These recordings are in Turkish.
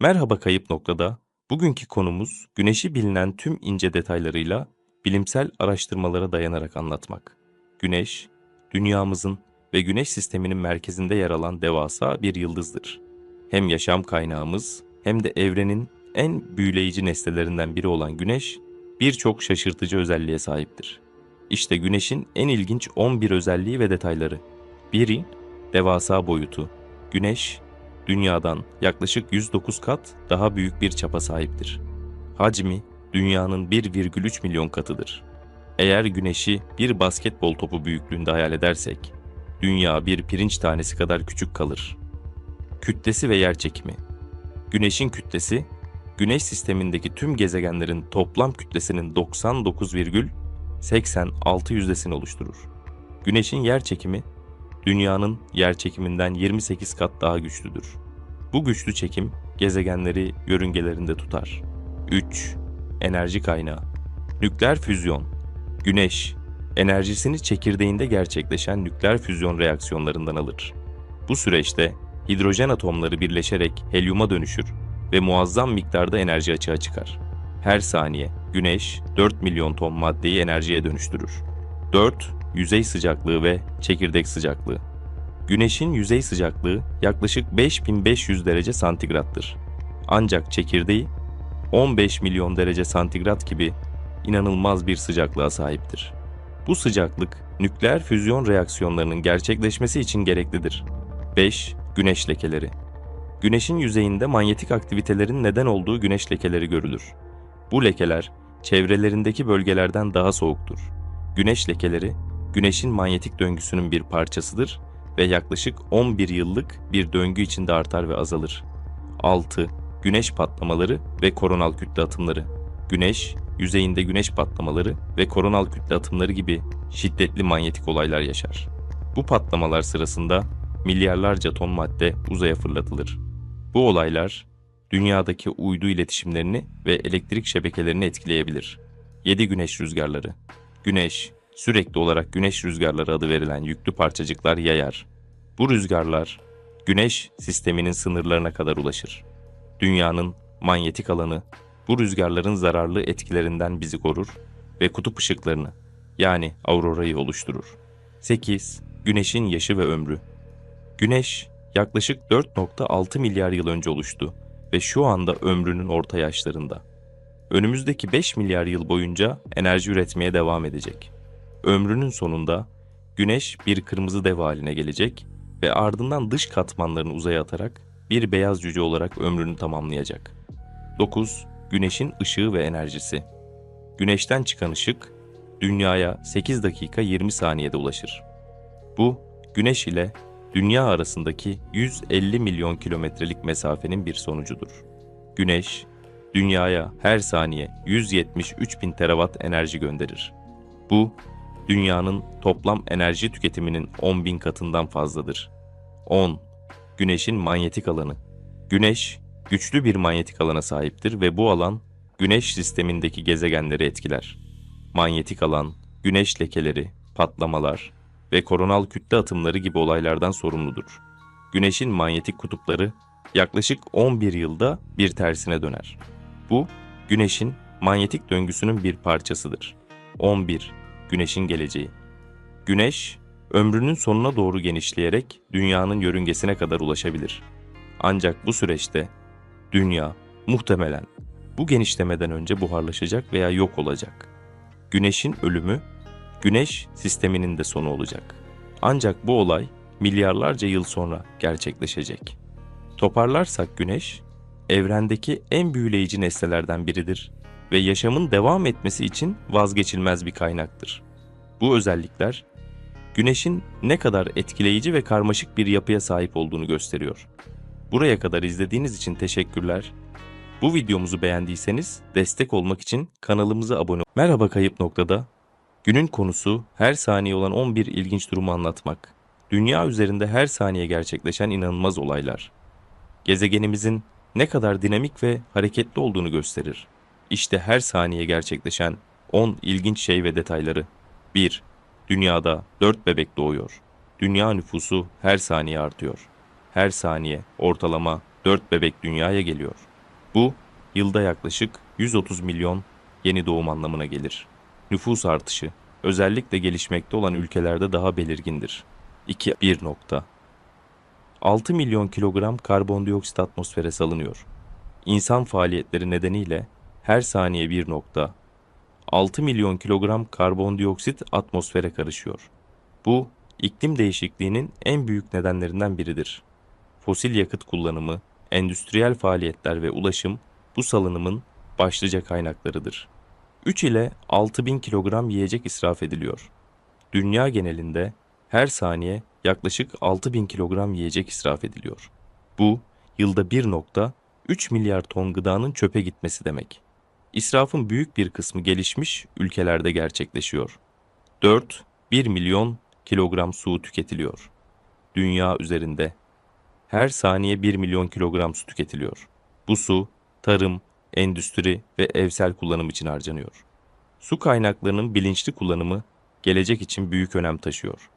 Merhaba kayıp noktada. Bugünkü konumuz Güneş'i bilinen tüm ince detaylarıyla bilimsel araştırmalara dayanarak anlatmak. Güneş, dünyamızın ve Güneş sisteminin merkezinde yer alan devasa bir yıldızdır. Hem yaşam kaynağımız hem de evrenin en büyüleyici nesnelerinden biri olan Güneş, birçok şaşırtıcı özelliğe sahiptir. İşte Güneş'in en ilginç 11 özelliği ve detayları. Biri, devasa boyutu. Güneş, Dünya'dan yaklaşık 109 kat daha büyük bir çapa sahiptir. Hacmi Dünya'nın 1,3 milyon katıdır. Eğer Güneş'i bir basketbol topu büyüklüğünde hayal edersek, Dünya bir pirinç tanesi kadar küçük kalır. Kütlesi ve yerçekimi Güneş'in kütlesi, Güneş sistemindeki tüm gezegenlerin toplam kütlesinin 99,86 yüzdesini oluşturur. Güneş'in yerçekimi, Dünyanın yerçekiminden 28 kat daha güçlüdür. Bu güçlü çekim gezegenleri yörüngelerinde tutar. 3. Enerji kaynağı. Nükleer füzyon. Güneş, enerjisini çekirdeğinde gerçekleşen nükleer füzyon reaksiyonlarından alır. Bu süreçte hidrojen atomları birleşerek helyuma dönüşür ve muazzam miktarda enerji açığa çıkar. Her saniye Güneş 4 milyon ton maddeyi enerjiye dönüştürür. 4 yüzey sıcaklığı ve çekirdek sıcaklığı. Güneşin yüzey sıcaklığı yaklaşık 5500 derece santigrattır. Ancak çekirdeği 15 milyon derece santigrat gibi inanılmaz bir sıcaklığa sahiptir. Bu sıcaklık nükleer füzyon reaksiyonlarının gerçekleşmesi için gereklidir. 5. Güneş lekeleri. Güneşin yüzeyinde manyetik aktivitelerin neden olduğu güneş lekeleri görülür. Bu lekeler çevrelerindeki bölgelerden daha soğuktur. Güneş lekeleri Güneşin manyetik döngüsünün bir parçasıdır ve yaklaşık 11 yıllık bir döngü içinde artar ve azalır. 6. Güneş patlamaları ve koronal kütle atımları. Güneş, yüzeyinde güneş patlamaları ve koronal kütle atımları gibi şiddetli manyetik olaylar yaşar. Bu patlamalar sırasında milyarlarca ton madde uzaya fırlatılır. Bu olaylar dünyadaki uydu iletişimlerini ve elektrik şebekelerini etkileyebilir. 7 güneş rüzgarları. Güneş, sürekli olarak güneş rüzgarları adı verilen yüklü parçacıklar yayar. Bu rüzgarlar güneş sisteminin sınırlarına kadar ulaşır. Dünyanın manyetik alanı bu rüzgarların zararlı etkilerinden bizi korur ve kutup ışıklarını yani aurorayı oluşturur. 8. Güneşin yaşı ve ömrü. Güneş yaklaşık 4.6 milyar yıl önce oluştu ve şu anda ömrünün orta yaşlarında. Önümüzdeki 5 milyar yıl boyunca enerji üretmeye devam edecek. Ömrünün sonunda Güneş bir kırmızı dev haline gelecek ve ardından dış katmanlarını uzaya atarak bir beyaz cüce olarak ömrünü tamamlayacak. 9. Güneşin ışığı ve enerjisi. Güneşten çıkan ışık dünyaya 8 dakika 20 saniyede ulaşır. Bu Güneş ile dünya arasındaki 150 milyon kilometrelik mesafenin bir sonucudur. Güneş dünyaya her saniye 173 bin terawatt enerji gönderir. Bu dünyanın toplam enerji tüketiminin 10 bin katından fazladır. 10. Güneşin manyetik alanı. Güneş, güçlü bir manyetik alana sahiptir ve bu alan, Güneş sistemindeki gezegenleri etkiler. Manyetik alan, güneş lekeleri, patlamalar ve koronal kütle atımları gibi olaylardan sorumludur. Güneşin manyetik kutupları yaklaşık 11 yılda bir tersine döner. Bu, Güneşin manyetik döngüsünün bir parçasıdır. 11 Güneşin geleceği. Güneş, ömrünün sonuna doğru genişleyerek dünyanın yörüngesine kadar ulaşabilir. Ancak bu süreçte dünya muhtemelen bu genişlemeden önce buharlaşacak veya yok olacak. Güneşin ölümü Güneş sisteminin de sonu olacak. Ancak bu olay milyarlarca yıl sonra gerçekleşecek. Toparlarsak Güneş, evrendeki en büyüleyici nesnelerden biridir ve yaşamın devam etmesi için vazgeçilmez bir kaynaktır. Bu özellikler Güneş'in ne kadar etkileyici ve karmaşık bir yapıya sahip olduğunu gösteriyor. Buraya kadar izlediğiniz için teşekkürler. Bu videomuzu beğendiyseniz destek olmak için kanalımıza abone olun. Merhaba Kayıp Noktada. Günün konusu her saniye olan 11 ilginç durumu anlatmak. Dünya üzerinde her saniye gerçekleşen inanılmaz olaylar. Gezegenimizin ne kadar dinamik ve hareketli olduğunu gösterir. İşte her saniye gerçekleşen 10 ilginç şey ve detayları. 1. Dünyada 4 bebek doğuyor. Dünya nüfusu her saniye artıyor. Her saniye ortalama 4 bebek dünyaya geliyor. Bu, yılda yaklaşık 130 milyon yeni doğum anlamına gelir. Nüfus artışı, özellikle gelişmekte olan ülkelerde daha belirgindir. 2. 1 nokta. 6 milyon kilogram karbondioksit atmosfere salınıyor. İnsan faaliyetleri nedeniyle her saniye 1 nokta. 6 milyon kilogram karbondioksit atmosfere karışıyor. Bu, iklim değişikliğinin en büyük nedenlerinden biridir. Fosil yakıt kullanımı, endüstriyel faaliyetler ve ulaşım bu salınımın başlıca kaynaklarıdır. 3 ile 6 bin kilogram yiyecek israf ediliyor. Dünya genelinde her saniye yaklaşık 6 bin kilogram yiyecek israf ediliyor. Bu, yılda 1.3 milyar ton gıdanın çöpe gitmesi demek. İsrafın büyük bir kısmı gelişmiş ülkelerde gerçekleşiyor. 4, 1 milyon kilogram su tüketiliyor. Dünya üzerinde her saniye 1 milyon kilogram su tüketiliyor. Bu su, tarım, endüstri ve evsel kullanım için harcanıyor. Su kaynaklarının bilinçli kullanımı gelecek için büyük önem taşıyor.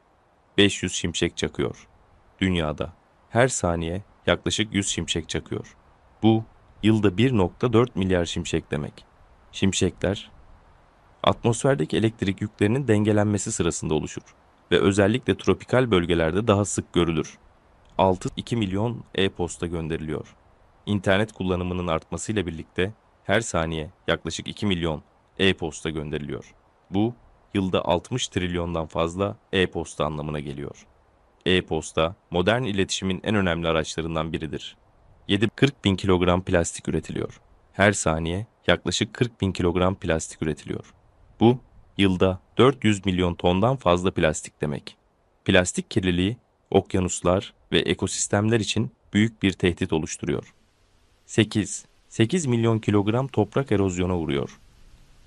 500 şimşek çakıyor. Dünyada her saniye yaklaşık 100 şimşek çakıyor. Bu yılda 1.4 milyar şimşek demek. Şimşekler atmosferdeki elektrik yüklerinin dengelenmesi sırasında oluşur ve özellikle tropikal bölgelerde daha sık görülür. 6-2 milyon e-posta gönderiliyor. İnternet kullanımının artmasıyla birlikte her saniye yaklaşık 2 milyon e-posta gönderiliyor. Bu yılda 60 trilyondan fazla e-posta anlamına geliyor. E-posta modern iletişimin en önemli araçlarından biridir. 7-40 bin kilogram plastik üretiliyor. Her saniye yaklaşık 40 bin kilogram plastik üretiliyor. Bu yılda 400 milyon tondan fazla plastik demek. Plastik kirliliği okyanuslar ve ekosistemler için büyük bir tehdit oluşturuyor. 8. 8 milyon kilogram toprak erozyona uğruyor.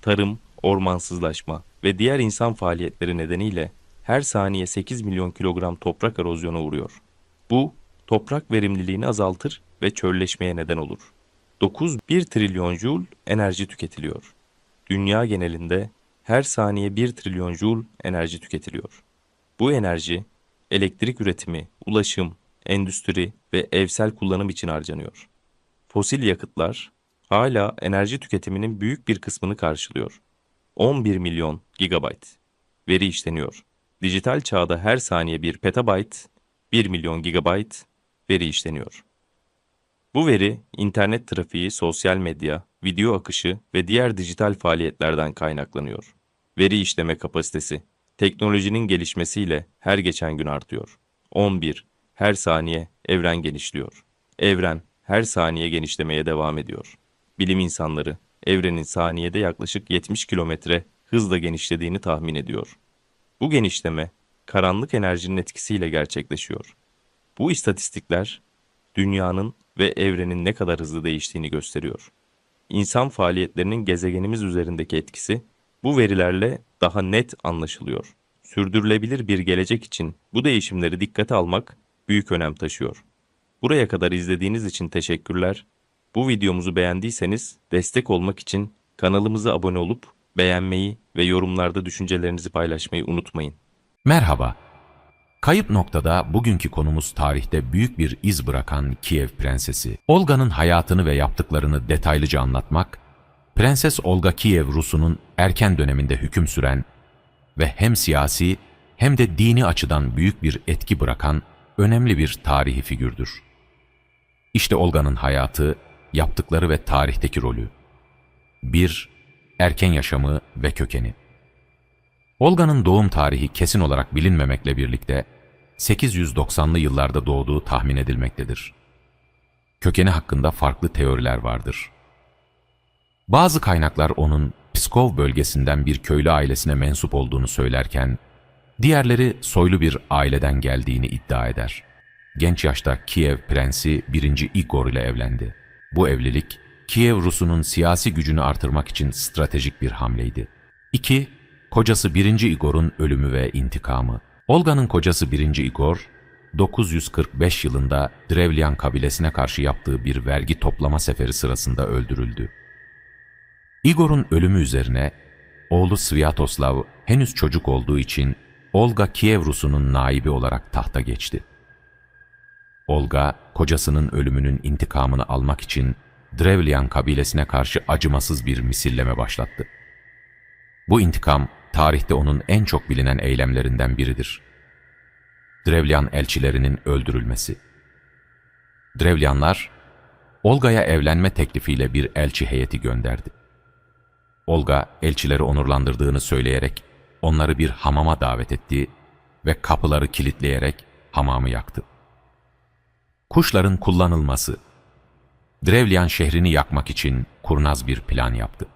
Tarım, ormansızlaşma ve diğer insan faaliyetleri nedeniyle her saniye 8 milyon kilogram toprak erozyona uğruyor. Bu, toprak verimliliğini azaltır ve çölleşmeye neden olur. 9 1 trilyon joule enerji tüketiliyor. Dünya genelinde her saniye 1 trilyon joule enerji tüketiliyor. Bu enerji elektrik üretimi, ulaşım, endüstri ve evsel kullanım için harcanıyor. Fosil yakıtlar hala enerji tüketiminin büyük bir kısmını karşılıyor. 11 milyon gigabayt veri işleniyor. Dijital çağda her saniye bir petabayt, 1 milyon gigabayt veri işleniyor. Bu veri internet trafiği, sosyal medya, video akışı ve diğer dijital faaliyetlerden kaynaklanıyor. Veri işleme kapasitesi teknolojinin gelişmesiyle her geçen gün artıyor. 11 her saniye evren genişliyor. Evren her saniye genişlemeye devam ediyor. Bilim insanları evrenin saniyede yaklaşık 70 kilometre hızla genişlediğini tahmin ediyor. Bu genişleme karanlık enerjinin etkisiyle gerçekleşiyor. Bu istatistikler dünyanın ve evrenin ne kadar hızlı değiştiğini gösteriyor. İnsan faaliyetlerinin gezegenimiz üzerindeki etkisi bu verilerle daha net anlaşılıyor. Sürdürülebilir bir gelecek için bu değişimleri dikkate almak büyük önem taşıyor. Buraya kadar izlediğiniz için teşekkürler. Bu videomuzu beğendiyseniz destek olmak için kanalımıza abone olup beğenmeyi ve yorumlarda düşüncelerinizi paylaşmayı unutmayın. Merhaba. Kayıp noktada bugünkü konumuz tarihte büyük bir iz bırakan Kiev Prensesi. Olga'nın hayatını ve yaptıklarını detaylıca anlatmak, Prenses Olga Kiev Rusu'nun erken döneminde hüküm süren ve hem siyasi hem de dini açıdan büyük bir etki bırakan önemli bir tarihi figürdür. İşte Olga'nın hayatı, yaptıkları ve tarihteki rolü. 1. Erken yaşamı ve kökeni. Olga'nın doğum tarihi kesin olarak bilinmemekle birlikte 890'lı yıllarda doğduğu tahmin edilmektedir. Kökeni hakkında farklı teoriler vardır. Bazı kaynaklar onun Pskov bölgesinden bir köylü ailesine mensup olduğunu söylerken, diğerleri soylu bir aileden geldiğini iddia eder. Genç yaşta Kiev prensi 1. Igor ile evlendi. Bu evlilik, Kiev Rusu'nun siyasi gücünü artırmak için stratejik bir hamleydi. 2. Kocası 1. Igor'un ölümü ve intikamı. Olga'nın kocası 1. Igor, 945 yılında Drevlyan kabilesine karşı yaptığı bir vergi toplama seferi sırasında öldürüldü. Igor'un ölümü üzerine oğlu Sviatoslav henüz çocuk olduğu için Olga Kiev Rusu'nun naibi olarak tahta geçti. Olga, kocasının ölümünün intikamını almak için Drevlian kabilesine karşı acımasız bir misilleme başlattı. Bu intikam, tarihte onun en çok bilinen eylemlerinden biridir. Drevlian elçilerinin öldürülmesi. Drevlianlar, Olga'ya evlenme teklifiyle bir elçi heyeti gönderdi. Olga, elçileri onurlandırdığını söyleyerek onları bir hamama davet etti ve kapıları kilitleyerek hamamı yaktı. Kuşların kullanılması Drevlian şehrini yakmak için kurnaz bir plan yaptı.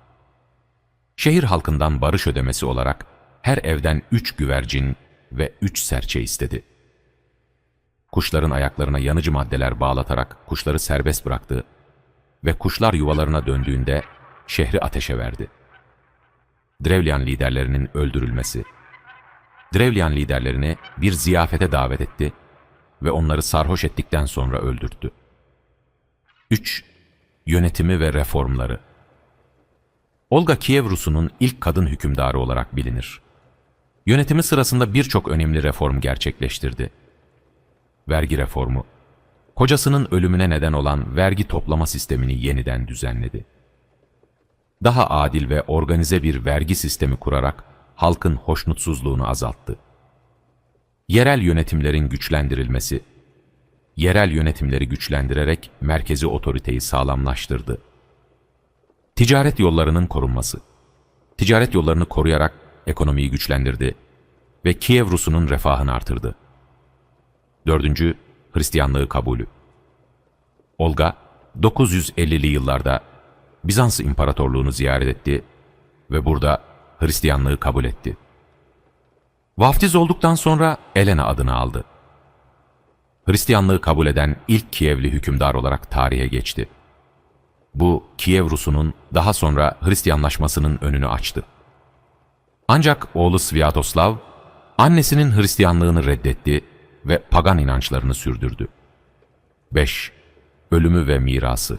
Şehir halkından barış ödemesi olarak her evden üç güvercin ve üç serçe istedi. Kuşların ayaklarına yanıcı maddeler bağlatarak kuşları serbest bıraktı ve kuşlar yuvalarına döndüğünde şehri ateşe verdi. Drevlian liderlerinin öldürülmesi Drevlian liderlerini bir ziyafete davet etti ve onları sarhoş ettikten sonra öldürttü. 3. Yönetimi ve reformları Olga Kiev Rusu'nun ilk kadın hükümdarı olarak bilinir. Yönetimi sırasında birçok önemli reform gerçekleştirdi. Vergi reformu, kocasının ölümüne neden olan vergi toplama sistemini yeniden düzenledi. Daha adil ve organize bir vergi sistemi kurarak halkın hoşnutsuzluğunu azalttı. Yerel yönetimlerin güçlendirilmesi, yerel yönetimleri güçlendirerek merkezi otoriteyi sağlamlaştırdı. Ticaret yollarının korunması, ticaret yollarını koruyarak ekonomiyi güçlendirdi ve Kiev Rusu'nun refahını artırdı. Dördüncü, Hristiyanlığı kabulü. Olga, 950'li yıllarda Bizans İmparatorluğunu ziyaret etti ve burada Hristiyanlığı kabul etti. Vaftiz olduktan sonra Elena adını aldı. Hristiyanlığı kabul eden ilk Kievli hükümdar olarak tarihe geçti. Bu, Kiev Rusu'nun daha sonra Hristiyanlaşmasının önünü açtı. Ancak oğlu Sviatoslav, annesinin Hristiyanlığını reddetti ve pagan inançlarını sürdürdü. 5. Ölümü ve mirası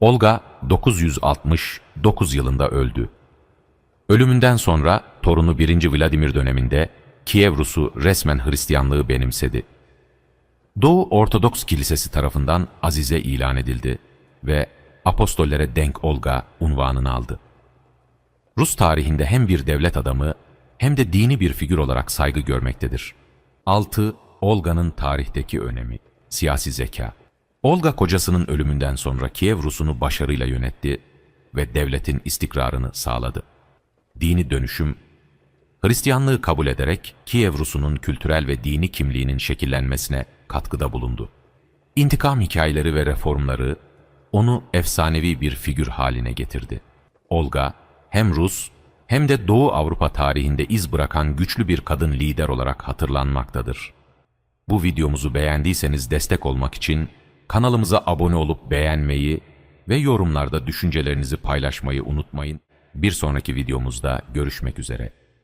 Olga 969 yılında öldü. Ölümünden sonra torunu 1. Vladimir döneminde Kiev Rusu resmen Hristiyanlığı benimsedi. Doğu Ortodoks Kilisesi tarafından Azize ilan edildi ve apostollere denk Olga unvanını aldı. Rus tarihinde hem bir devlet adamı hem de dini bir figür olarak saygı görmektedir. 6. Olga'nın tarihteki önemi, siyasi zeka. Olga kocasının ölümünden sonra Kiev Rus'unu başarıyla yönetti ve devletin istikrarını sağladı. Dini dönüşüm, Hristiyanlığı kabul ederek Kiev Rus'unun kültürel ve dini kimliğinin şekillenmesine katkıda bulundu. İntikam hikayeleri ve reformları onu efsanevi bir figür haline getirdi. Olga hem Rus hem de Doğu Avrupa tarihinde iz bırakan güçlü bir kadın lider olarak hatırlanmaktadır. Bu videomuzu beğendiyseniz destek olmak için kanalımıza abone olup beğenmeyi ve yorumlarda düşüncelerinizi paylaşmayı unutmayın. Bir sonraki videomuzda görüşmek üzere.